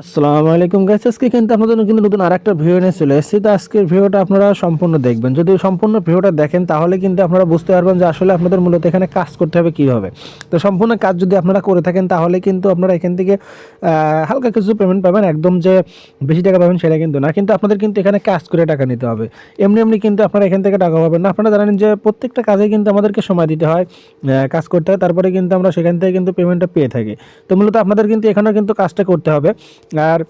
আসসালামু আলাইকুম গাইস আজকে কিন্তু আপনাদের কিন্তু নতুন আরেকটা ভিডিও নিয়ে চলে এসেছি। তো আজকের ভিডিওটা আপনারা সম্পূর্ণ দেখবেন। যদি সম্পূর্ণ ভিডিওটা দেখেন, তাহলে কিন্তু আপনারা বুঝতে পারবেন যে আসলে আপনাদের মূলত এখানে কাজ করতে হবে কীভাবে। তো সম্পূর্ণ কাজ যদি আপনারা করে থাকেন, তাহলে কিন্তু আপনারা এখান থেকে হালকা কিছু পেমেন্ট পাবেন। একদম যে বেশি টাকা পাবেন সেটা কিন্তু না। কিন্তু আপনাদের কিন্তু এখানে কাজ করে টাকা নিতে হবে। এমনি এমনি কিন্তু আপনারা এখান থেকে টাকা পাবেন না। আপনারা জানেন যে প্রত্যেকটা কাজে কিন্তু আমাদেরকে সময় দিতে হয় কাজ করতে হয়। তারপরে কিন্তু আমরা সেখান থেকে কিন্তু পেমেন্টটা পেয়ে থাকি। তো মূলত আপনাদের কিন্তু এখানেও কিন্তু কাজটা করতে হবে। আর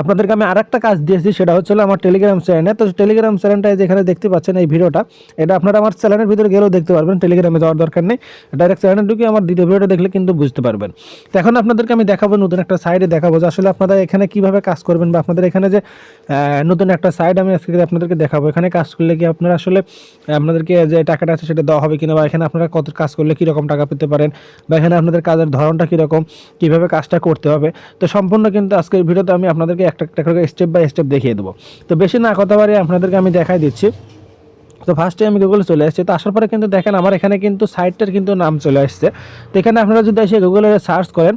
আপনাদেরকে আমি আর একটা কাজ দিয়েছি, সেটা হচ্ছে আমার টেলিগ্রাম চ্যানেলে। তো টেলিগ্রাম চ্যানেলটা যেখানে দেখতে পাচ্ছেন এই ভিডিওটা, এটা আপনারা আমার চ্যানেলের ভিতরে গেলেও দেখতে পারবেন টেলিগ্রামে যাওয়ার দরকার নেই। ডাইরেক্ট চ্যানেল ঢুকে আমার দ্বিতীয় ভিডিওটা দেখলে কিন্তু বুঝতে পারবেন। তো এখন আপনাদেরকে আমি দেখাবো নতুন একটা সাইডে দেখাবো, যে আসলে আপনারা এখানে কীভাবে কাজ করবেন বা আপনাদের এখানে যে নতুন একটা সাইড আমি আজকে আপনাদেরকে দেখাবো। এখানে কাজ করলে কি আপনারা আসলে, আপনাদেরকে যে টাকাটা আছে সেটা দেওয়া হবে কিনা, বা এখানে আপনারা কত কাজ করলে কীরকম টাকা পেতে পারেন, বা এখানে আপনাদের কাজের ধরনটা কীরকম, কীভাবে কাজটা করতে হবে। তো সম্পূর্ণ কিন্তু আজকের ভিডিওতে আমি আপনাদেরকে একটা একটা করে স্টেপ বাই স্টেপ দেখিয়ে দেবো। তো বেশি না কথা বাড়ি আপনাদেরকে আমি দেখাই দিচ্ছি। তো ফার্স্টে আমি গুগলে চলে আসছি। তো আসার পরে কিন্তু দেখেন আমার এখানে কিন্তু সাইটটার কিন্তু নাম চলে আসছে। তো এখানে আপনারা যদি এসে গুগলে সার্চ করেন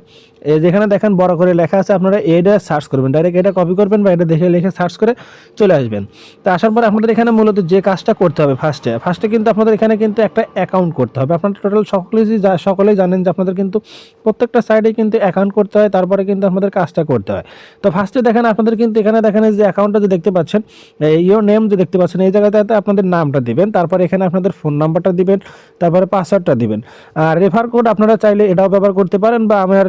যেখানে দেখেন বড় করে লেখা আছে, আপনারা এটা সার্চ করবেন। ডাইরেক্ট এটা কপি করবেন বা এটা দেখে লিখে সার্চ করে চলে আসবেন। তো আসার পরে আপনাদের এখানে মূলত যে কাজটা করতে হবে ফার্স্টে ফার্স্টে কিন্তু আপনাদের এখানে কিন্তু একটা অ্যাকাউন্ট করতে হবে। আপনারা টোটাল সকলেই যা, সকলেই জানেন যে আপনাদের কিন্তু প্রত্যেকটা সাইডে কিন্তু অ্যাকাউন্ট করতে হয়, তারপরে কিন্তু আপনাদের কাজটা করতে হয়। তো ফার্স্টে দেখেন আপনাদের কিন্তু এখানে দেখেন যে অ্যাকাউন্টটা যে দেখতে পাচ্ছেন ইয়োর নেম যে দেখতে পাচ্ছেন, এই জায়গাটাতে আপনাদের নামটা দিবেন। তারপরে এখানে আপনাদের ফোন নাম্বারটা দিবেন, তারপরে পাসওয়ার্ডটা দিবেন। আর রেফার কোড আপনারা চাইলে এটাও ব্যবহার করতে পারেন বা আমার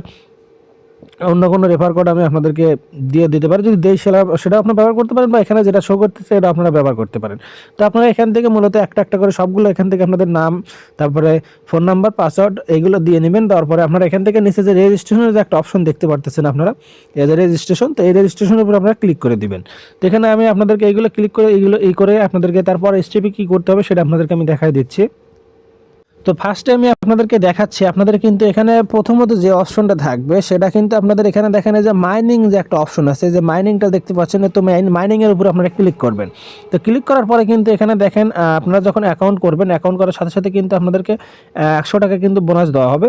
অন্য কোনো রেফার কোড আমি আপনাদেরকে দিয়ে দিতে পারি। যদি দেই, সেটা সেটা আপনারা ব্যবহার করতে পারেন বা এখানে যেটা শো করতেছে সেটা আপনারা ব্যবহার করতে পারেন। তো আপনারা এখান থেকে মূলত একটা একটা করে সবগুলো এখান থেকে আপনাদের নাম, তারপরে ফোন নাম্বার পাসওয়ার্ড এইগুলো দিয়ে নেবেন। তারপরে আপনারা এখান থেকে নিচে যে রেজিস্ট্রেশনের যে একটা অপশন দেখতে পারতেছেন আপনারা, এই যে রেজিস্ট্রেশন তো এই রেজিস্ট্রেশনের উপর আপনারা ক্লিক করে দিবেন। তো এখানে আমি আপনাদেরকে এইগুলো ক্লিক করে এইগুলো এই করে আপনাদেরকে তারপর স্টেপে কী করতে হবে, সেটা আপনাদেরকে আমি দেখাই দিচ্ছি। তো ফার্স্টে আমি আপনাদেরকে দেখাচ্ছি, আপনাদের কিন্তু এখানে প্রথমত যে অপশনটা থাকবে, সেটা কিন্তু আপনাদের এখানে দেখেন যে মাইনিং যে একটা অপশন আছে, যে মাইনিংটা দেখতে পাচ্ছেন, তো মাইনিংয়ের উপর আপনারা ক্লিক করবেন। তো ক্লিক করার পরে কিন্তু এখানে দেখেন আপনারা যখন অ্যাকাউন্ট করবেন অ্যাকাউন্ট করার সাথে সাথে কিন্তু আপনাদেরকে একশো টাকা কিন্তু বোনাস দেওয়া হবে।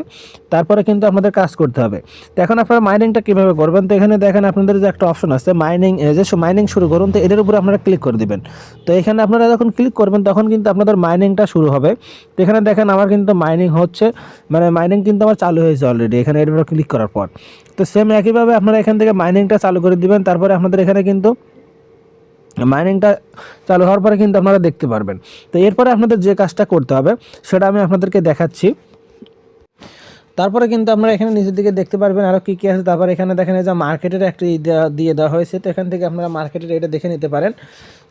তারপরে কিন্তু আপনাদের কাজ করতে হবে। তো এখন আপনারা মাইনিংটা কীভাবে করবেন, তো এখানে দেখেন আপনাদের যে একটা অপশন আছে মাইনিং যে মাইনিং শুরু করুন, তো এটার উপরে আপনারা ক্লিক করে দিবেন। তো এখানে আপনারা যখন ক্লিক করবেন, তখন কিন্তু আপনাদের মাইনিংটা শুরু হবে। তো এখানে দেখেন আমার কিন্তু মাইনিং হচ্ছে মানে মাইনিং কিন্তু আমার চালু হয়েছে অলরেডি এখানে এর ক্লিক করার পর। তো সেম একইভাবে আপনারা এখান থেকে মাইনিংটা চালু করে দিবেন, তারপরে আপনাদের এখানে কিন্তু মাইনিংটা চালু হওয়ার পরে কিন্তু আপনারা দেখতে পারবেন। তো এরপরে আপনাদের যে কাজটা করতে হবে, সেটা আমি আপনাদেরকে দেখাচ্ছি। তারপরে কিন্তু আমরা এখানে নিচের দিকে দেখতে পারবেন আরও কী কী আছে। তারপরে এখানে দেখেন যে মার্কেটের একটা দিয়ে দেওয়া হয়েছে। তো এখান থেকে আপনারা মার্কেটের এটা দেখে নিতে পারেন।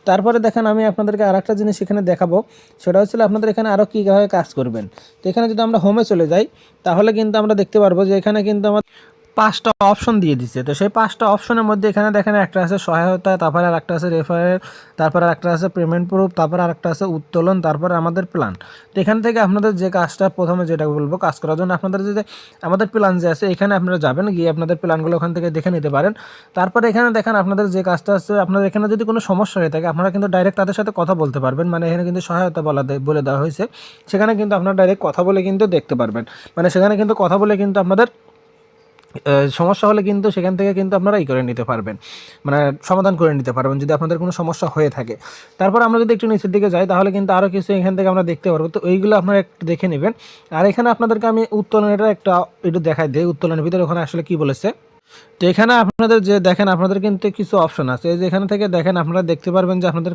তারপরে দেখেন আমি আপনাদেরকে আর একটা জিনিস এখানে দেখাবো। সেটা হচ্ছে আপনাদের এখানে আরও কীভাবে কাজ করবেন। তো এখানে যদি আমরা হোমে চলে যাই, তাহলে কিন্তু আমরা দেখতে পারব যে এখানে কিন্তু আমার পাঁচটা অপশন দিয়ে দিচ্ছে তো সেই পাঁচটা অপশনের মধ্যে এখানে দেখেন একটা আছে সহায়তা, তারপরে আর একটা আছে রেফারেল তারপরে একটা আছে পেমেন্ট প্রুফ তারপরে আর একটা আছে উত্তোলন, তারপরে আমাদের প্ল্যান তো এখান থেকে আপনাদের যে কাজটা প্রথমে যেটা বলব, কাজ করার জন্য আপনাদের যে আমাদের প্ল্যান যে আছে, এখানে আপনারা যাবেন, গিয়ে আপনাদের প্ল্যানগুলো ওখান থেকে দেখে নিতে পারেন। তারপরে এখানে দেখেন আপনাদের যে কাজটা আছে, আপনাদের এখানে যদি কোনো সমস্যা হয়ে থাকে, আপনারা কিন্তু ডাইরেক্ট তাদের সাথে কথা বলতে পারবেন। মানে এখানে কিন্তু সহায়তা বলা বলে দেওয়া হয়েছে। সেখানে কিন্তু আপনারা ডাইরেক্ট কথা বলে কিন্তু দেখতে পারবেন। মানে সেখানে কিন্তু কথা বলে কিন্তু আপনাদের সমস্যা হলে কিন্তু সেখান থেকে কিন্তু আপনারা ই করে নিতে পারবেন। মানে সমাধান করে নিতে পারবেন যদি আপনাদের কোনো সমস্যা হয়ে থাকে। তারপর আমরা যদি একটু নিচের দিকে যাই, তাহলে কিন্তু আরও কিছু এখান থেকে আমরা দেখতে পারব। তো এইগুলো আপনারা একটু দেখে নেবেন। আর এখানে আপনাদেরকে আমি উত্তোলনের একটা একটু দেখাই দিই। উত্তোলনের ভিতরে ওখানে আসলে কি বলেছে? তো এখানে আপনাদের যে দেখেন, আপনাদের কিন্তু কিছু অপশন আছে। এই যে এখানে থেকে দেখেন, আপনারা দেখতে পারবেন যে আপনাদের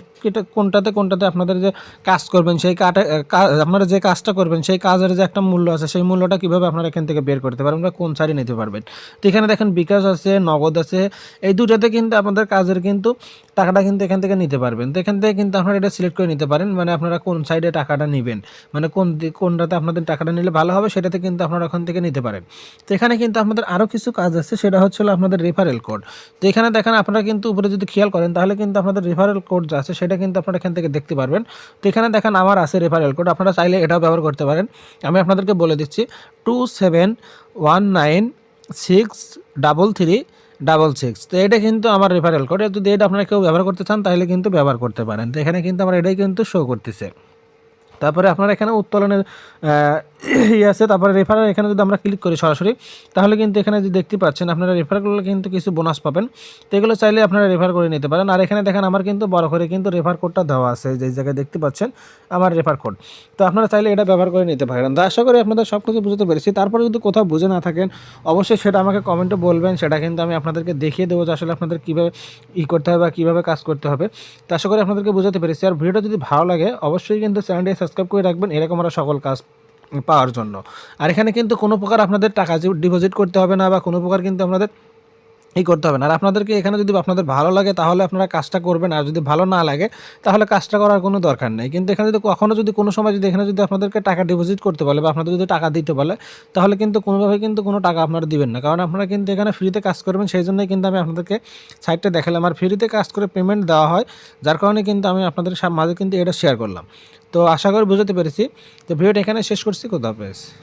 কোনটাতে কোনটাতে আপনাদের যে কাজ করবেন, সেই কাটা আপনারা যে কাজটা করবেন, সেই কাজের যে একটা মূল্য আছে, সেই মূল্যটা কীভাবে আপনারা এখান থেকে বের করতে পারবেন বা কোন সাইডে নিতে পারবেন। তো এখানে দেখেন, বিকাশ আছে, নগদ আছে, এই দুটাতে কিন্তু আপনাদের কাজের কিন্তু টাকাটা কিন্তু এখান থেকে নিতে পারবেন। তো এখান থেকে কিন্তু আপনারা এটা সিলেক্ট করে নিতে পারেন মানে আপনারা কোন সাইডে টাকাটা নেবেন মানে কোন কোনটাতে আপনাদের টাকাটা নিলে ভালো হবে, সেটাতে কিন্তু আপনারা ওখান থেকে নিতে পারেন। তো এখানে কিন্তু আপনাদের আরও কিছু কাজ আছে, সেটা হচ্ছে হলো আপনাদের রেফারেল কোড তো এখানে দেখেন আপনারা কিন্তু উপরে যদি খেয়াল করেন, তাহলে কিন্তু আপনাদের রেফারেল কোড যা আছে সেটা কিন্তু আপনারা এখান থেকে দেখতে পারবেন। তো এখানে দেখেন আমার আছে রেফারেল কোড আপনারা চাইলে এটাও ব্যবহার করতে পারেন। আমি আপনাদেরকে বলে দিচ্ছি two seven one nine six double three double six তো এটা কিন্তু আমার রেফারেল কোড যদি এটা আপনারা কেউ ব্যবহার করতে চান, তাহলে কিন্তু ব্যবহার করতে পারেন। তো এখানে কিন্তু আমার এটাই কিন্তু শো করতেছে। তারপরে আপনার এখানে উত্তোলনের ইয়ে আছে, তারপরে রেফারের এখানে যদি আমরা ক্লিক করি সরাসরি, তাহলে কিন্তু এখানে যদি দেখতে পাচ্ছেন আপনারা রেফার করলে কিন্তু কিছু বোনাস পাবেন। তো এগুলো চাইলে আপনারা রেফার করে নিতে পারেন। আর এখানে দেখেন আমার কিন্তু বড় করে কিন্তু রেফার কোডটা দেওয়া আছে যে জায়গায় দেখতে পাচ্ছেন আমার রেফার কোড তো আপনারা চাইলে এটা ব্যবহার করে নিতে পারেন। তো আশা করি আপনাদের সব কিছু বুঝতে পেরেছি। তারপরে যদি কোথাও বুঝে না থাকেন, অবশ্যই সেটা আমাকে কমেন্টে বলবেন। সেটা কিন্তু আমি আপনাদেরকে দেখিয়ে দেবো যে আসলে আপনাদের কীভাবে ই করতে হবে বা কীভাবে কাজ করতে হবে। তো আশা করি আপনাদেরকে বোঝাতে পেরেছি। আর ভিডিওটা যদি ভালো লাগে, অবশ্যই কিন্তু চ্যানেলটি সাবস্ক্রাইব করে রাখবেন, এরকম আমরা সকল কাজ পাওয়ার জন্য। আর এখানে কিন্তু কোনো প্রকার আপনাদের টাকা ডিপোজিট করতে হবে না বা কোনো প্রকার কিন্তু আপনাদের এই করতে হবে না। আর আপনাদেরকে এখানে যদি আপনাদের ভালো লাগে, তাহলে আপনারা কাজটা করবেন। আর যদি ভালো না লাগে, তাহলে কাজটা করার কোনো দরকার নেই। কিন্তু এখানে যদি কখনও যদি কোনো সময় যদি এখানে যদি আপনাদেরকে টাকা ডিপোজিট করতে বলে বা আপনাদের যদি টাকা দিতে বলে, তাহলে কিন্তু কোনোভাবে কিন্তু কোনো টাকা আপনারা দিবেন না। কারণ আপনারা কিন্তু এখানে ফ্রিতে কাজ করবেন, সেই জন্যই কিন্তু আমি আপনাদেরকে সাইটটা দেখালাম। আর ফ্রিতে কাজ করে পেমেন্ট দেওয়া হয়, যার কারণে কিন্তু আমি আপনাদের মাঝে কিন্তু এটা শেয়ার করলাম। তো আশা করি বুঝতে পেরেছি। তো ভিডিওটা এখানে শেষ করছি। কোথাও পেয়েছি